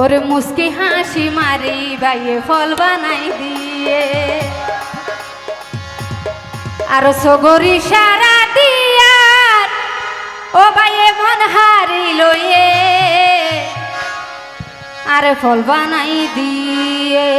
ওর মুসকি হাসি মারি বাইয়ে ফল বানাই দিয়ে। আর সগরি সারা দিয়ার ও বাইয়ে মন হারি লইয়ে, আর ফল বানাই দিয়ে।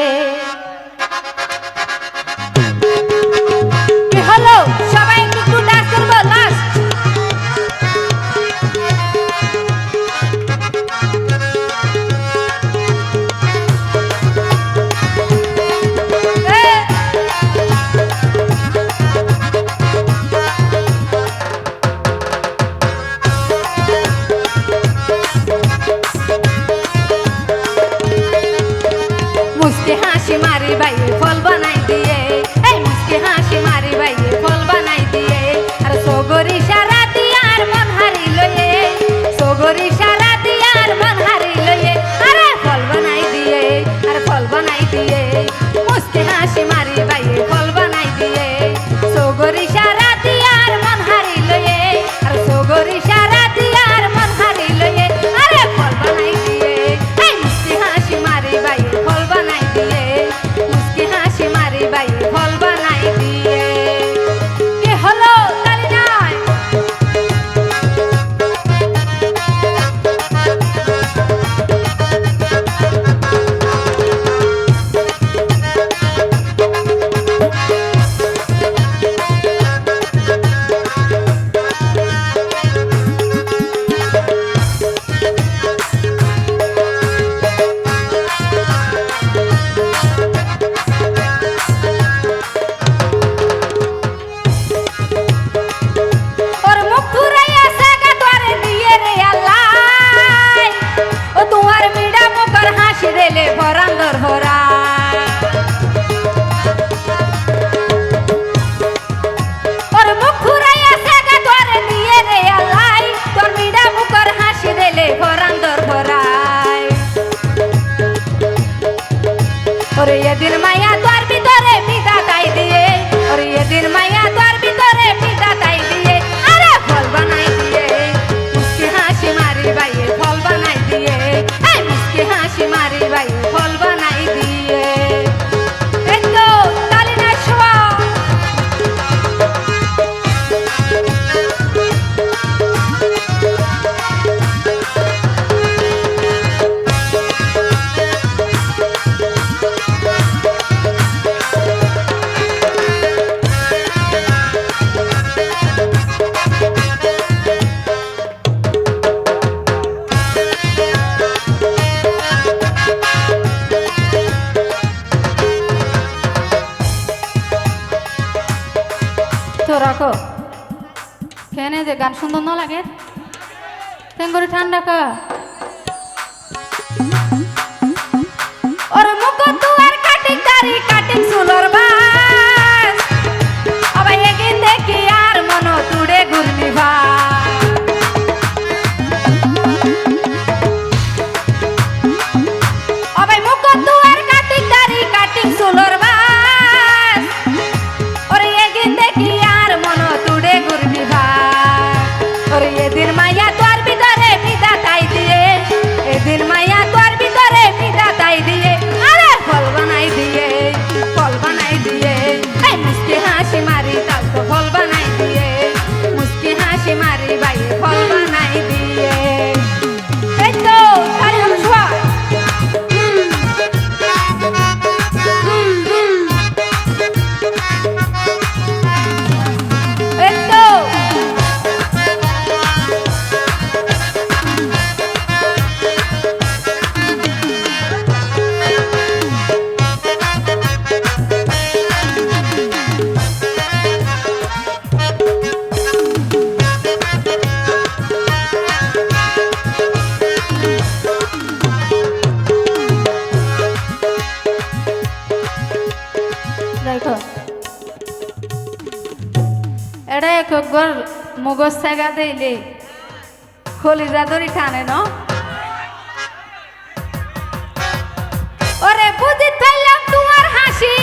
রাখো রাখো। ফ্যানে যে গান সুন্দর না লাগে? তেমন করে ঠান্ডা কা দেখো এটা এক একবার মগজ ছাগা দিলে খলিজা ধরি টানে ন ওরে বুঝি তাইলাম তোমার হাসি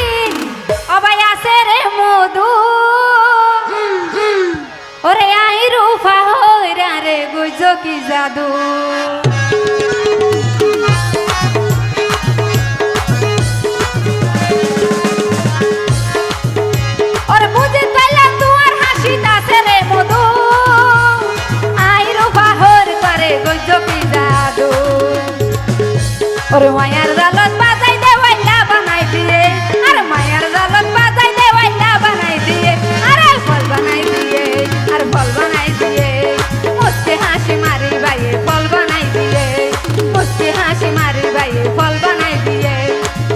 অবাই আছে রে মধু ওরে আই রূপা হইরা রে গুজো কি জাদু ওর মায়ার জালত বাজাই দে ওয়াইলা বানাই দিয়ে, আর মায়ার জালত বাজাই দে ওয়াইলা বানাই দিয়ে, আর ফল বানাই দিয়ে, আর ফল বানাই দিয়ে। মুস্তি হাসি মারি বাইয়ে ফল বানাই দিয়ে মুস্তি হাসি মারি বাইয়ে ফল বানাই দিয়ে।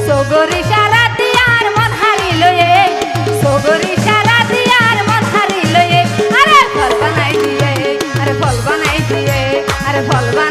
সগরি সারা দিয়ার মন হারি লয়ে, সগরি সারা দিয়ার মন হারি আরে ফল বানাই